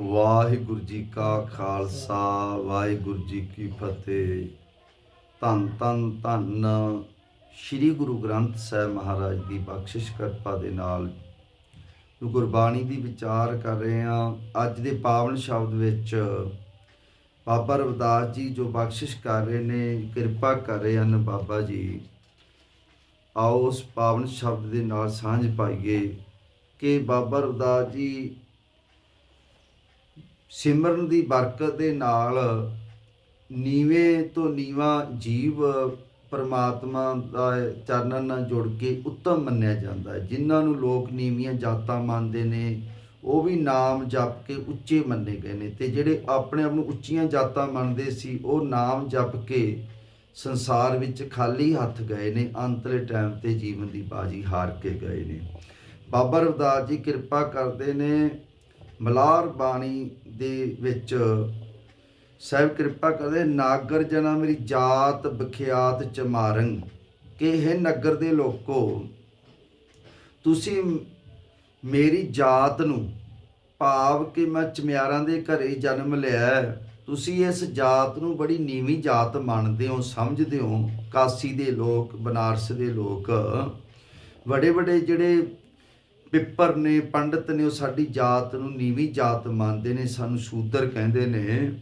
ਵਾਹਿਗੁਰੂ ਜੀ ਕਾ ਖਾਲਸਾ, ਵਾਹਿਗੁਰੂ ਜੀ ਕੀ ਫਤਿਹ। ਧੰਨ ਧੰਨ ਧੰਨ ਸ੍ਰੀ ਗੁਰੂ ਗ੍ਰੰਥ ਸਾਹਿਬ ਮਹਾਰਾਜ ਦੀ ਬਖਸ਼ਿਸ਼ ਕਿਰਪਾ ਦੇ ਨਾਲ ਗੁਰਬਾਣੀ ਦੀ ਵਿਚਾਰ ਕਰ ਰਹੇ ਹਾਂ। ਅੱਜ ਦੇ ਪਾਵਨ ਸ਼ਬਦ ਵਿੱਚ ਬਾਬਾ ਰਵਿਦਾਸ ਜੀ ਜੋ ਬਖਸ਼ਿਸ਼ ਕਰ ਰਹੇ ਨੇ, ਕਿਰਪਾ ਕਰ ਰਹੇ ਹਨ ਬਾਬਾ ਜੀ। ਆਓ ਉਸ ਪਾਵਨ ਸ਼ਬਦ ਦੇ ਨਾਲ ਸਾਂਝ ਪਾਈਏ ਕਿ ਬਾਬਾ ਰਵਿਦਾਸ ਜੀ ਸਿਮਰਨ ਦੀ ਬਰਕਤ ਦੇ ਨਾਲ ਨੀਵੇਂ ਤੋਂ ਨੀਵਾ ਜੀਵ ਪਰਮਾਤਮਾ ਦਾ ਚਰਨਾਂ ਨਾਲ ਜੁੜ ਕੇ ਉੱਤਮ ਮੰਨਿਆ ਜਾਂਦਾ ਹੈ। ਜਿਨ੍ਹਾਂ ਨੂੰ ਲੋਕ ਨੀਵੀਆਂ ਜਾਤਾਂ ਮੰਨਦੇ ਨੇ, ਉਹ ਵੀ ਨਾਮ ਜਪ ਕੇ ਉੱਚੇ ਮੰਨੇ ਗਏ ਨੇ ਤੇ ਜਿਹੜੇ ਆਪਣੇ ਆਪ ਨੂੰ ਉੱਚੀਆਂ ਜਾਤਾਂ ਮੰਨਦੇ ਸੀ, ਉਹ ਨਾਮ ਜਪ ਕੇ ਸੰਸਾਰ ਵਿੱਚ ਖਾਲੀ ਹੱਥ ਗਏ ਨੇ, ਅੰਤਲੇ ਟਾਈਮ ਤੇ ਜੀਵਨ ਦੀ ਬਾਜੀ ਹਾਰ ਕੇ ਗਏ ਨੇ। ਬਾਬਾ ਰਵਦਾਸ ਜੀ ਕਿਰਪਾ ਕਰਦੇ ਨੇ ਮਲਾਰ ਬਾਣੀ ਦੇ ਵਿੱਚ ਸਾਹਿਬ ਕਿਰਪਾ ਕਰਦੇ, ਨਾਗਰ ਜਨਾ ਮੇਰੀ ਜਾਤ ਬਖਿਆਤ ਚਮਾਰੰ ਕਿ ਇਹ ਨਗਰ ਦੇ ਲੋਕੋ, ਤੁਸੀਂ ਮੇਰੀ ਜਾਤ ਨੂੰ ਭਾਵ ਕਿ ਮੈਂ ਚਮਿਆਰਾਂ ਦੇ ਘਰੇ ਜਨਮ ਲਿਆ ਤੁਸੀਂ ਇਸ ਜਾਤ ਨੂੰ ਬੜੀ ਨੀਵੀਂ ਜਾਤ ਮੰਨਦੇ ਹੋ, ਸਮਝਦੇ ਹੋ। ਕਾਸੀ ਦੇ ਲੋਕ, ਬਨਾਰਸ ਦੇ ਲੋਕ ਵੱਡੇ ਵੱਡੇ ਜਿਹੜੇ ਪਿੱਪਰ ਨੇ, ਪੰਡਤ ਨੇ, ਉਹ ਸਾਡੀ ਜਾਤ ਨੂੰ ਨੀਵੀਂ ਜਾਤ ਮੰਨਦੇ ਨੇ, ਸਾਨੂੰ ਸ਼ੂਦਰ ਕਹਿੰਦੇ ਨੇ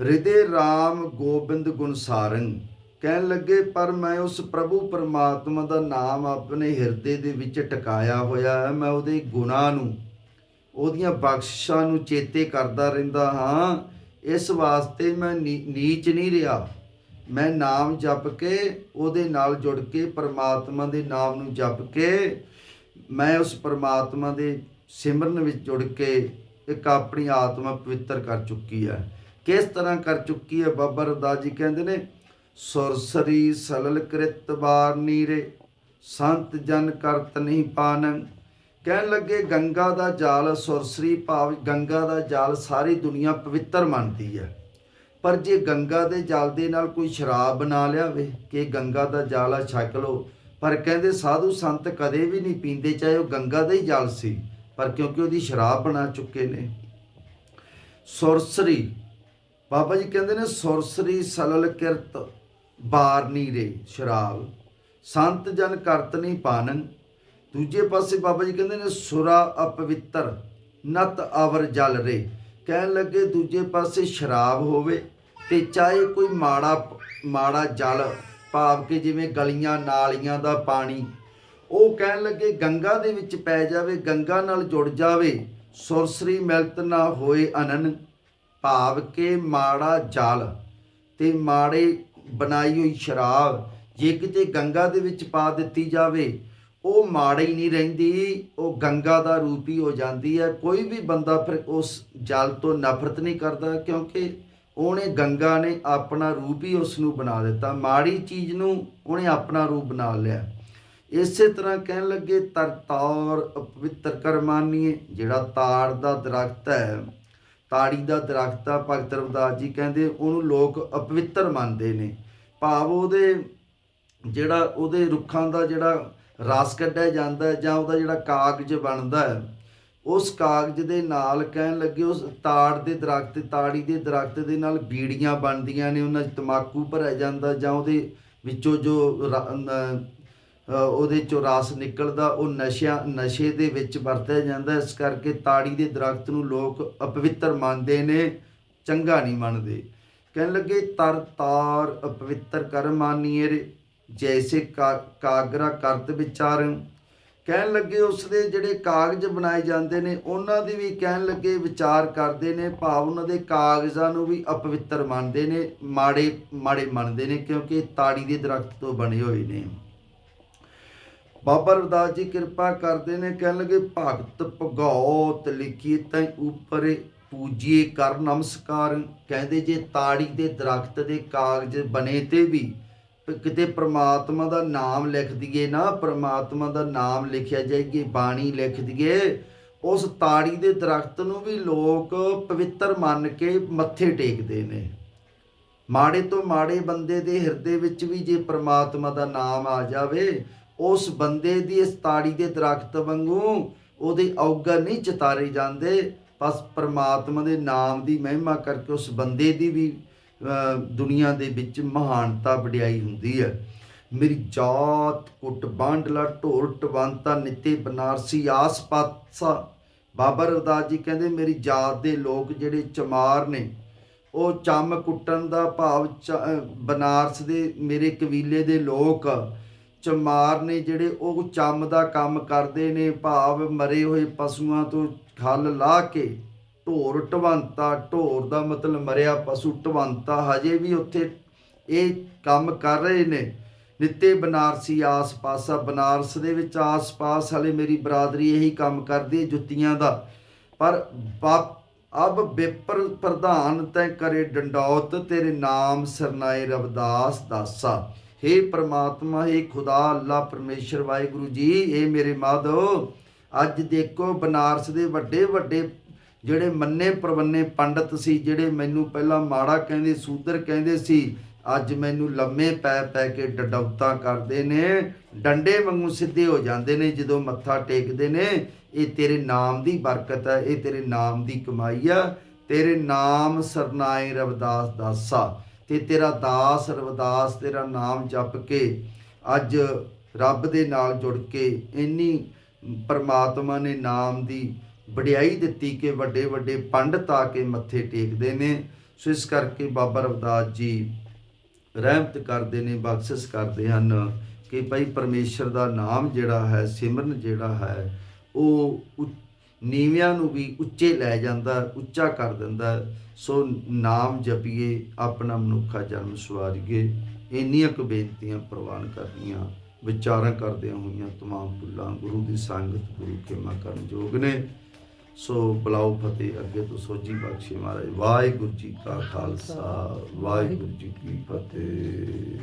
ਹਿਰਦੇ RAM ਗੋਬਿੰਦ ਗੁਣਸਾਰੰ ਕਹਿਣ ਲੱਗੇ, ਪਰ ਮੈਂ ਉਸ ਪ੍ਰਭੂ ਪਰਮਾਤਮਾ ਦਾ ਨਾਮ ਆਪਣੇ ਹਿਰਦੇ ਦੇ ਵਿੱਚ ਟਿਕਾਇਆ ਹੋਇਆ ਹੈ, ਮੈਂ ਉਹਦੇ ਗੁਣਾਂ ਨੂੰ, ਉਹਦੀਆਂ ਬਖਸ਼ਿਸ਼ਾਂ ਨੂੰ ਚੇਤੇ ਕਰਦਾ ਰਹਿੰਦਾ ਹਾਂ। ਇਸ ਵਾਸਤੇ ਮੈਂ ਨੀ- ਨੀਚ ਨਹੀਂ ਰਿਹਾ। ਮੈਂ ਨਾਮ ਜਪ ਕੇ, ਉਹਦੇ ਨਾਲ ਜੁੜ ਕੇ, ਪਰਮਾਤਮਾ ਦੇ ਨਾਮ ਨੂੰ ਜਪ ਕੇ ਮੈਂ ਉਸ ਪਰਮਾਤਮਾ ਦੇ ਸਿਮਰਨ ਵਿੱਚ ਜੁੜ ਕੇ ਇੱਕ ਆਪਣੀ ਆਤਮਾ ਪਵਿੱਤਰ ਕਰ ਚੁੱਕੀ ਹੈ। ਕਿਸ ਤਰ੍ਹਾਂ ਕਰ ਚੁੱਕੀ ਹੈ ਬਾਬਾ ਰਵਿਦਾਸ ਜੀ ਕਹਿੰਦੇ ਨੇ ਸੁਰਸਰੀ ਸਲਲ ਕ੍ਰਿਤ ਬਾਰ ਨੀਰੇ, ਸੰਤ ਜਨ ਕਰਤ ਨਹੀਂ ਪਾਨੰ। ਕਹਿਣ ਲੱਗੇ, ਗੰਗਾ ਦਾ ਜਾਲ ਸੁਰਸਰੀ ਭਾਵ, ਗੰਗਾ ਦਾ ਜਾਲ ਸਾਰੀ ਦੁਨੀਆ ਪਵਿੱਤਰ ਮੰਨਦੀ ਹੈ। ਪਰ ਜੇ ਗੰਗਾ ਦੇ ਜਲ ਦੇ ਨਾਲ ਕੋਈ ਸ਼ਰਾਬ ਬਣਾ ਲਿਆਵੇ, ਕਿ ਗੰਗਾ ਦਾ ਜਾਲ ਆ, ਛਕ ਲਓ ਪਰ ਕਹਿੰਦੇ ਸਾਧੂ ਸੰਤ ਕਦੇ ਵੀ ਨਹੀਂ ਪੀਂਦੇ, ਚਾਹੇ ਉਹ ਗੰਗਾ ਦਾ ਹੀ ਜਲ ਸੀ, ਪਰ ਕਿਉਂਕਿ ਉਹਦੀ ਸ਼ਰਾਬ ਬਣਾ ਚੁੱਕੇ ਨੇ। ਸੁਰਸਰੀ, ਬਾਬਾ ਜੀ ਕਹਿੰਦੇ ਨੇ ਸੁਰਸਰੀ ਸਲਲ ਕਿਰਤ ਬਾਰਨੀ ਰੇ ਸ਼ਰਾਬ। ਸੰਤ ਜਨ ਕਰਤ ਨਹੀਂ ਪਾਨਨ ਦੂਜੇ ਪਾਸੇ ਬਾਬਾ ਜੀ ਕਹਿੰਦੇ ਨੇ ਸੁਰਾ ਅਪਵਿੱਤਰ, ਨਤ ਆਵਰ ਜਲ ਰੇ। ਕਹਿਣ ਲੱਗੇ ਦੂਜੇ ਪਾਸੇ ਸ਼ਰਾਬ ਹੋਵੇ ਤੇ ਚਾਹੇ ਕੋਈ ਮਾੜਾ ਮਾੜਾ ਜਲ ਭਾਵ ਕਿ ਜਿਵੇਂ ਗਲੀਆਂ ਨਾਲੀਆਂ ਦਾ ਪਾਣੀ, ਉਹ ਕਹਿਣ ਲੱਗੇ, ਗੰਗਾ ਦੇ ਵਿੱਚ ਪੈ ਜਾਵੇ, ਗੰਗਾ ਨਾਲ ਜੁੜ ਜਾਵੇ ਸੁਰਸਰੀ ਮਿਲਤ ਨਾ ਹੋਏ ਅਨਨ, ਭਾਵ ਕੇ ਮਾੜਾ ਜਲ, ਤੇ ਮਾੜੇ ਬਣਾਈ ਹੋਈ ਸ਼ਰਾਬ, ਜੇ ਕਿਤੇ ਗੰਗਾ ਦੇ ਵਿੱਚ ਪਾ ਦਿੱਤੀ ਜਾਵੇ, ਉਹ ਮਾੜੀ ਨਹੀਂ ਰਹਿੰਦੀ, ਉਹ ਗੰਗਾ ਦਾ ਰੂਪ ਹੀ ਹੋ ਜਾਂਦੀ ਹੈ। ਕੋਈ ਵੀ ਬੰਦਾ ਫਿਰ ਉਸ ਜਲ ਤੋਂ ਨਫ਼ਰਤ ਨਹੀਂ ਕਰਦਾ, ਕਿਉਂਕਿ ਉਹਨੇ ਗੰਗਾ ਨੇ ਆਪਣਾ ਰੂਪ ਹੀ ਉਸ ਨੂੰ ਬਣਾ ਦਿੱਤਾ। ਮਾੜੀ ਚੀਜ਼ ਨੂੰ ਉਹਨੇ ਆਪਣਾ ਰੂਪ ਬਣਾ ਲਿਆ। ਇਸੇ ਤਰ੍ਹਾਂ ਕਹਿਣ ਲੱਗੇ ਤਰਤਾਰ ਪਵਿੱਤਰ ਕਰਮਾਨੀਏ ਜਿਹੜਾ ਤਾੜ ਦਾ ਦਰਖਤ ਹੈ, ਤਾੜੀ ਦਾ ਦਰਖਤ ਆ, ਭਗਤ ਰਵਿਦਾਸ ਜੀ ਕਹਿੰਦੇ, ਉਹਨੂੰ ਲੋਕ ਅਪਵਿੱਤਰ ਮੰਨਦੇ ਨੇ। ਭਾਵ ਉਹਦੇ ਜਿਹੜਾ ਉਹਦੇ ਰੁੱਖਾਂ ਦਾ ਜਿਹੜਾ ਰਸ ਕੱਢਿਆ ਜਾਂਦਾ ਜਾਂ ਉਹਦਾ ਜਿਹੜਾ ਕਾਗਜ਼ ਬਣਦਾ ਹੈ ਉਸ ਕਾਗਜ਼ ਦੇ ਨਾਲ ਕਹਿਣ ਲੱਗੇ, ਉਸ ਤਾੜ ਦੇ ਦਰਖਤ, ਤਾੜੀ ਦੇ ਦਰਖਤ ਦੇ ਨਾਲ ਬੀੜੀਆਂ ਬਣਦੀਆਂ ਨੇ, ਉਹਨਾਂ 'ਚ ਤਮਾਕੂ ਭਰਿਆ ਜਾਂਦਾ ਜਾਂ ਉਹਦੇ ਵਿੱਚੋਂ ਜੋ ਰ- ਉਹਦੇ ਚੋਂ ਰਸ ਨਿਕਲਦਾ, ਉਹ ਨਸ਼ਿਆਂ, ਨਸ਼ੇ ਦੇ ਵਿੱਚ ਵਰਤਿਆ ਜਾਂਦਾ। ਇਸ ਕਰਕੇ ਤਾੜੀ ਦੇ ਦਰਖਤ ਨੂੰ ਲੋਕ ਅਪਵਿੱਤਰ ਮੰਨਦੇ ਨੇ, ਚੰਗਾ ਨਹੀਂ ਮੰਨਦੇ। ਕਹਿਣ ਲੱਗੇ, ਤਰ ਤਾਰ ਅਪਵਿੱਤਰ ਕਰ ਮਾਨੀਏ ਰੇ, ਜੈਸੇ ਕਾ- ਕਾਗਰਾ ਕਰਤ ਵਿਚਾਰਨ। ਕਹਿਣ ਲੱਗੇ ਉਸ ਦੇ ਜਿਹੜੇ ਕਾਗਜ਼ ਬਣਾਏ ਜਾਂਦੇ ਨੇ, ਉਹਨਾਂ ਦੀ ਵੀ ਕਹਿਣ ਲੱਗੇ ਵਿਚਾਰ ਕਰਦੇ ਨੇ, ਭਾਵ ਉਹਨਾਂ ਦੇ ਕਾਗਜ਼ਾਂ ਨੂੰ ਵੀ ਅਪਵਿੱਤਰ ਮੰਨਦੇ ਨੇ, ਮਾੜੇ ਮਾੜੇ ਮੰਨਦੇ ਨੇ, ਕਿਉਂਕਿ ਇਹ ਤਾੜੀ ਦੇ ਦਰਖਤ ਤੋਂ ਬਣੇ ਹੋਏ ਨੇ। ਬਾਬਾ ਰਵਦਾਸ ਜੀ ਕਿਰਪਾ ਕਰਦੇ ਨੇ, ਕਹਿਣ ਲੱਗੇ, ਭਗਤ ਭਗੌਤ ਲਿਖੀ ਤੈ ਉਪਰੇ ਪੂਜੀਏ ਕਰ ਨਮਸਕਾਰ। ਕਹਿੰਦੇ, ਜੇ ਤਾੜੀ ਦੇ ਦਰਖਤ ਦੇ ਕਾਗਜ਼ ਬਣੇ ਤੇ ਵੀ ਕਿਤੇ ਪ੍ਰਮਾਤਮਾ ਦਾ ਨਾਮ ਲਿਖ ਦਈਏ ਨਾ, ਪ੍ਰਮਾਤਮਾ ਦਾ ਨਾਮ ਲਿਖਿਆ ਜਾਏਗੀ ਬਾਣੀ ਲਿਖ ਦਈਏ, ਉਸ ਤਾੜੀ ਦੇ ਦਰਖਤ ਨੂੰ ਵੀ ਲੋਕ ਪਵਿੱਤਰ ਮੰਨ ਕੇ ਮੱਥੇ ਟੇਕਦੇ ਨੇ। ਮਾੜੇ ਤੋਂ ਮਾੜੇ ਬੰਦੇ ਦੇ ਹਿਰਦੇ ਵਿੱਚ ਵੀ ਜੇ ਪ੍ਰਮਾਤਮਾ ਦਾ ਨਾਮ ਆ ਜਾਵੇ, ਉਸ ਬੰਦੇ ਦੀ ਇਸ ਤਾੜੀ ਦੇ ਦਰਖਤ ਵਾਂਗੂ ਉਹਦੇ ਔਗਣ ਨਹੀਂ ਚਤਾਰੇ ਜਾਂਦੇ, ਬਸ ਪ੍ਰਮਾਤਮਾ ਦੇ ਨਾਮ ਦੀ ਮਹਿਮਾ ਕਰਕੇ ਉਸ ਬੰਦੇ ਦੀ ਵੀ ਦੁਨੀਆ ਦੇ ਵਿੱਚ ਮਹਾਨਤਾ ਵਡਿਆਈ ਹੁੰਦੀ ਹੈ। ਮੇਰੀ ਜਾਤ, ਕੁੱਟ ਬਾਂਡਲਾ ਢੋਰ ਟਵੰਤਾ, ਨਿੱਤੇ, ਬਨਾਰਸੀ, ਆਸ ਪਾਸਾ, ਬਾਬਾ ਰਵਦਾਸ ਜੀ ਕਹਿੰਦੇ ਮੇਰੀ ਜਾਤ ਦੇ ਲੋਕ ਜਿਹੜੇ ਚਮਾਰ ਨੇ, ਉਹ ਚੰਮ ਕੁੱਟਣ ਦਾ ਭਾਵ ਚ- ਬਨਾਰਸ ਦੇ ਮੇਰੇ ਕਬੀਲੇ ਦੇ ਲੋਕ ਚਮਾਰ ਨੇ ਜਿਹੜੇ ਉਹ ਚੰਮ ਦਾ ਕੰਮ ਕਰਦੇ ਨੇ, ਭਾਵ ਮਰੇ ਹੋਏ ਪਸ਼ੂਆਂ ਤੋਂ ਖੱਲ ਲਾ ਕੇ ਢੋਰ ਟਵੰਤਾ ਢੋਰ ਦਾ ਮਤਲਬ ਮਰਿਆ ਪਸ਼ੂ ਟਵੰਤਾ ਹਜੇ ਵੀ ਉੱਥੇ ਇਹ ਕੰਮ ਕਰ ਰਹੇ ਨੇ। ਨਿੱਤੇ ਬਨਾਰਸੀ ਆਸ-ਪਾਸਾ ਬਨਾਰਸ ਦੇ ਵਿੱਚ ਆਸ-ਪਾਸ ਵਾਲੇ ਮੇਰੀ ਬਰਾਦਰੀ ਇਹੀ ਕੰਮ ਕਰਦੀ ਹੈ ਜੁੱਤੀਆਂ ਦਾ। ਪਰ ਬਾਪ, ਅਬ ਬੇਪਰ ਪ੍ਰਧਾਨ ਤੈ ਕਰੇ ਡੰਡੌਤ, ਤੇਰੇ ਨਾਮ ਸਰਨਾਏ ਰਵਦਾਸ ਦਾਸਾ। हे ਪ੍ਰਮਾਤਮਾ हे ਖੁਦਾ, ਅੱਲਾ ਪਰਮੇਸ਼ਰ ਵਾਹਿਗੁਰੂ ਜੀ ਇਹ ਮੇਰੇ ਮਾਧੋ, ਅੱਜ ਦੇਖੋ ਬਨਾਰਸ ਦੇ ਵੱਡੇ ਵੱਡੇ ਜਿਹੜੇ ਮੰਨੇ ਪ੍ਰਵੰਨੇ ਪੰਡਤ ਸੀ, ਜਿਹੜੇ ਮੈਨੂੰ ਪਹਿਲਾਂ ਮਾੜਾ ਕਹਿੰਦੇ, ਸੂਦਰ ਕਹਿੰਦੇ ਸੀ, ਅੱਜ ਮੈਨੂੰ ਲੰਮੇ ਪੈ ਪੈ ਕੇ ਡਡੌਤਾ ਕਰਦੇ ਨੇ, ਡੰਡੇ ਵਾਂਗੂ ਸਿੱਧੇ ਹੋ ਜਾਂਦੇ ਨੇ, ਜਦੋਂ ਮੱਥਾ ਟੇਕਦੇ ਨੇ, ਇਹ ਤੇਰੇ ਨਾਮ ਦੀ ਬਰਕਤ ਹੈ, ਇਹ ਤੇਰੇ ਨਾਮ ਦੀ ਕਮਾਈ ਆ, ਤੇਰੇ ਨਾਮ ਸਰਨਾਏ ਰਵਦਾਸ ਦਾਸਾ, ਤੇ ਤੇਰਾ ਦਾਸ ਰਵਦਾਸ, ਤੇਰਾ ਨਾਮ ਜਪ ਕੇ, ਅੱਜ ਰੱਬ ਦੇ ਨਾਲ ਜੁੜ ਕੇ, ਇੰਨੀ ਪਰਮਾਤਮਾ ਨੇ ਨਾਮ ਦੀ ਵਡਿਆਈ ਦਿੱਤੀ ਕਿ ਵੱਡੇ ਵੱਡੇ ਪੰਡਤ ਆ ਕੇ ਮੱਥੇ ਟੇਕਦੇ ਨੇ। ਸੋ ਇਸ ਕਰਕੇ ਬਾਬਾ ਰਵਦਾਸ ਜੀ ਰਹਿਮਤ ਕਰਦੇ ਨੇ, ਬਖਸ਼ਿਸ਼ ਕਰਦੇ ਹਨ ਕਿ ਭਾਈ ਪਰਮੇਸ਼ਰ ਦਾ ਨਾਮ ਜਿਹੜਾ ਹੈ, ਸਿਮਰਨ ਜਿਹੜਾ ਹੈ, ਉਹ ਉ- ਨੀਵਿਆਂ ਨੂੰ ਵੀ ਉੱਚੇ ਲੈ ਜਾਂਦਾ, ਉੱਚਾ ਕਰ ਦਿੰਦਾ। ਸੋ ਨਾਮ ਜਪੀਏ, ਆਪਣਾ ਮਨੁੱਖਾ ਜਨਮ ਸਵਾਰੀਏ। ਇੰਨੀਆਂ ਕੁ ਬੇਨਤੀਆਂ ਪ੍ਰਵਾਨ ਕਰਨੀਆਂ, ਵਿਚਾਰਾਂ ਕਰਦਿਆਂ ਹੋਈਆਂ ਤਮਾਮ ਭੁੱਲਾਂ ਗੁਰੂ ਦੀ ਸੰਗਤ ਗੁਰੂ ਖਿਮਾ ਕਰਨ ਯੋਗ ਨੇ। ਸੋ ਬਲਾਉ ਫਤਿਹ ਅੱਗੇ ਤੋਂ ਸੋਜੀ ਬਖਸ਼ੇ ਮਹਾਰਾਜ। ਵਾਹਿਗੁਰੂ ਜੀ ਕਾ ਖਾਲਸਾ, ਵਾਹਿਗੁਰੂ ਜੀ ਕੀ ਫਤਿਹ।